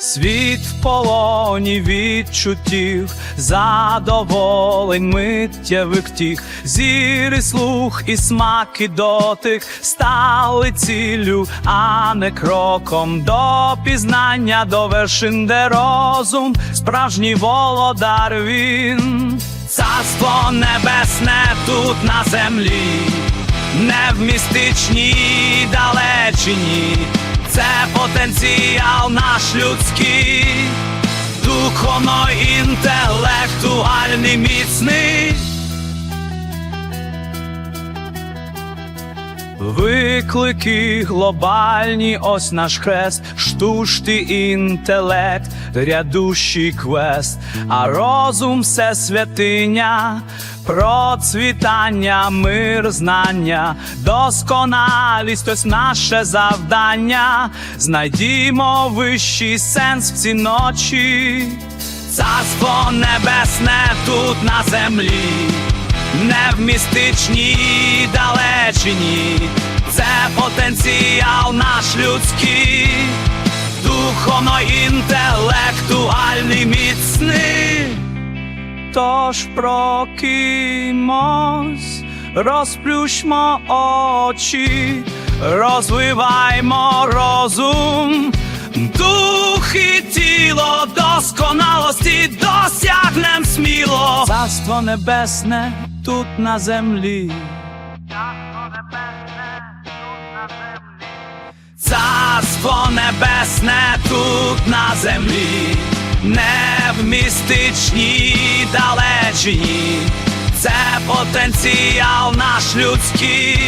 Світ в полоні відчуттів, задоволень миттєвих тіх, зір слух, і смак, і дотик стали ціллю, а не кроком. До пізнання, до вершин, де розум, справжній володар він, царство небесне тут на землі, не в містичній далечині. Це потенціал наш людський, духовно інтелектуальний міцний. Виклики глобальні, ось наш хрест, штучний інтелект, рядущий квест, а розум все святиня, процвітання, мир, знання, досконалість, ось наше завдання. Знайдімо вищий сенс в ці ночі, царство небесне тут на землі. Не в містичній далечині, це потенціал наш людський, духовно інтелектуальний міцний. Тож прокимось, розплющмо очі, розвиваймо розум, дух і тіло досконалості досягнем сміло. Царство небесне тут на землі. Царство небесне тут на землі, не в містичній далечині, це потенціал наш людський,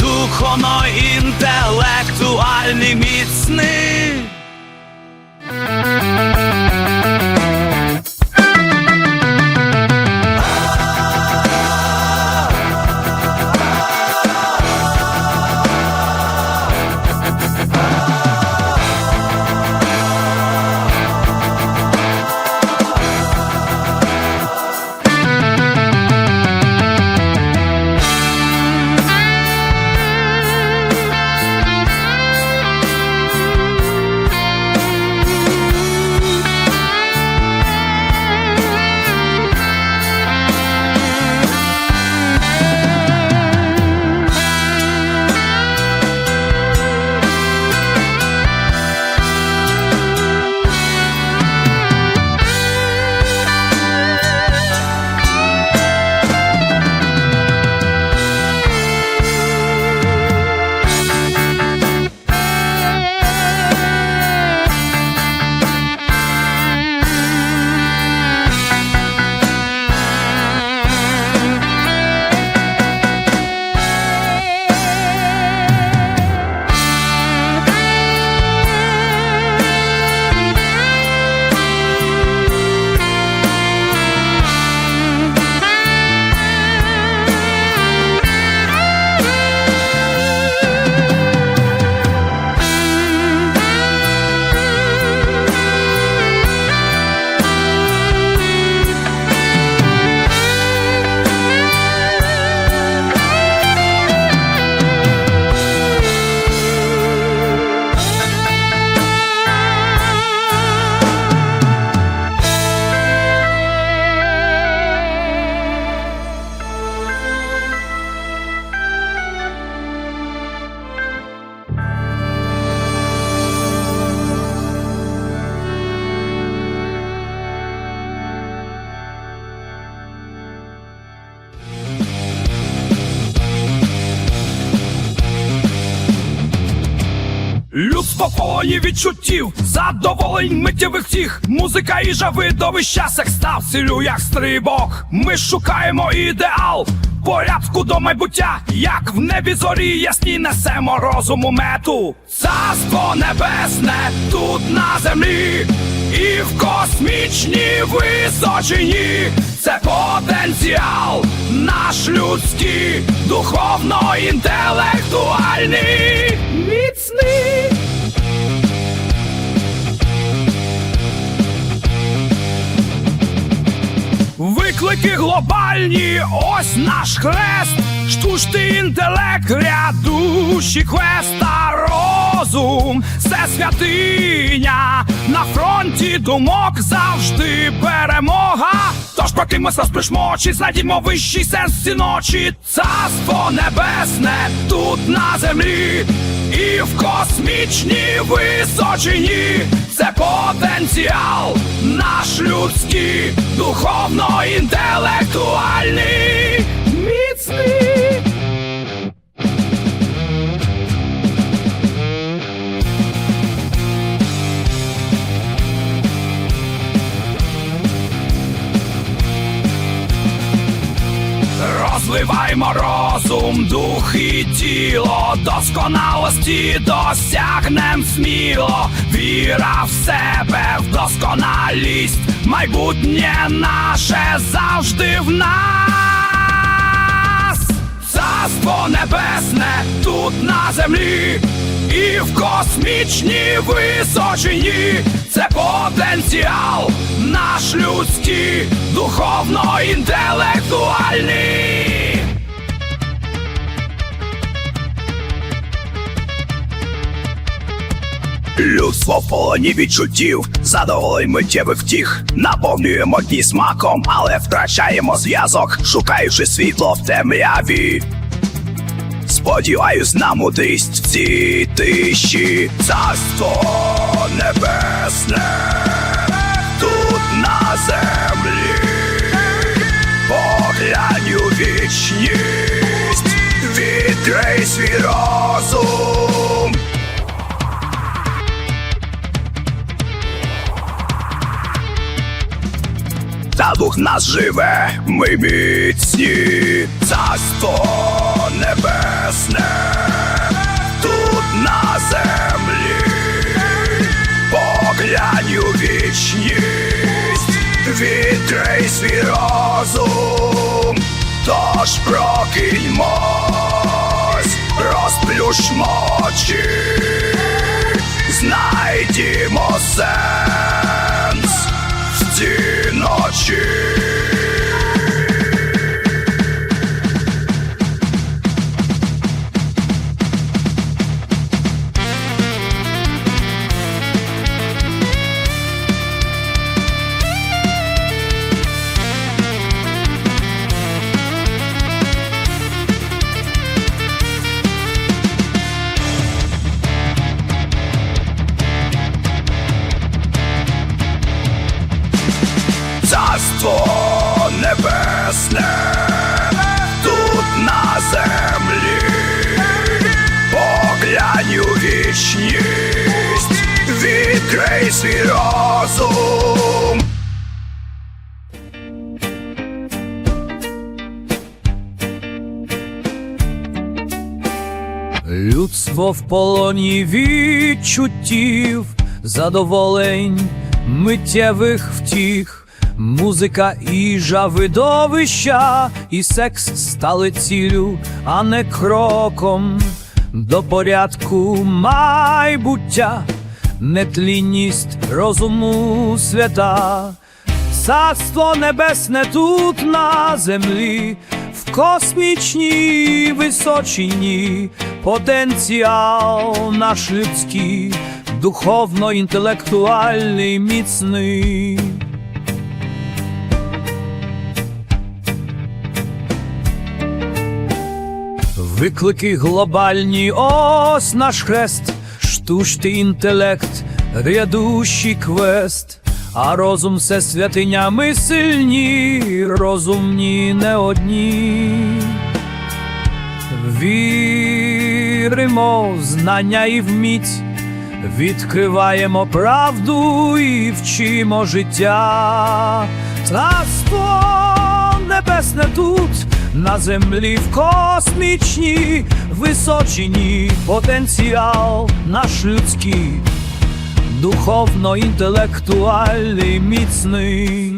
духовно інтелектуальний міцний. Людство полоні відчуттів, задоволень миттєвих втіх, музика і видовища, секс став цілю, як стрибок. Ми шукаємо ідеал, порядку до майбуття, як в небі зорі ясні несемо розуму мету. Царство небесне тут на землі, і в космічній височині це потенціал наш людський, духовно інтелектуальний, міцний. Виклики глобальні, ось наш хрест, штучний інтелект, рядущий квест та розум, це святиня. На фронті думок завжди перемога. Тож поки ми розпишмо очі, знайдімо вищий сенс ці ночі. Царство небесне тут на землі, і в космічній височині. Це потенціал наш людський, духовно розум, дух і тіло, досконалості досягнем сміло, віра в себе, в досконалість, майбутнє наше завжди в нас. Царство небесне тут на землі, і в космічній височині це потенціал наш людський, духовно інтелектуальний. Людство в полоні відчуттів, задоволень миттєвих втіх, наповнюємо дні смаком, але втрачаємо зв'язок, шукаючи світло в темряві. Сподіваюсь на мудрість в цій тиші, царство небесне тут на землі, поглянь у вічність, відкрий свій Та дух нас живе, ми міцні, царство небесне, тут на землі, поглянь у вічність, відкрий свій розум, тож прокиньмось, розплющмо очі, знайдімо сенс небесне тут на землі, поглянь у вічність, відкрий свій розум. Людство в полоні відчуттів, задоволень, миттєвих втіх, музика, їжа, видовища, і секс стали цілю, а не кроком. До порядку майбуття, нетлінність розуму свята, царство небесне тут на землі в космічній височині. Потенціал наш людський, духовно інтелектуальний міцний. Виклики глобальні, ось наш хрест, штучний інтелект, грядущий квест, а розум все святиня, ми сильні, розумні не одні. Віримо в знання і вміть, відкриваємо правду і вчимо життя. Царство небесне тут, на землі в космічній височині потенціал наш людський, духовно інтелектуальний міцний.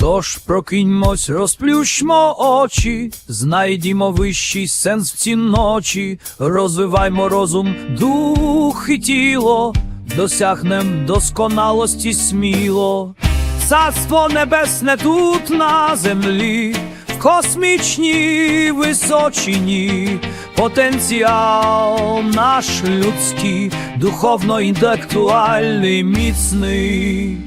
Тож прокиньмось, розплющмо очі, знайдімо вищий сенс в ці ночі, розвиваймо розум, дух і тіло, досягнем досконалості сміло, царство небесне тут на землі, в космічній височині, потенціал наш людський, духовно інтелектуальний, міцний.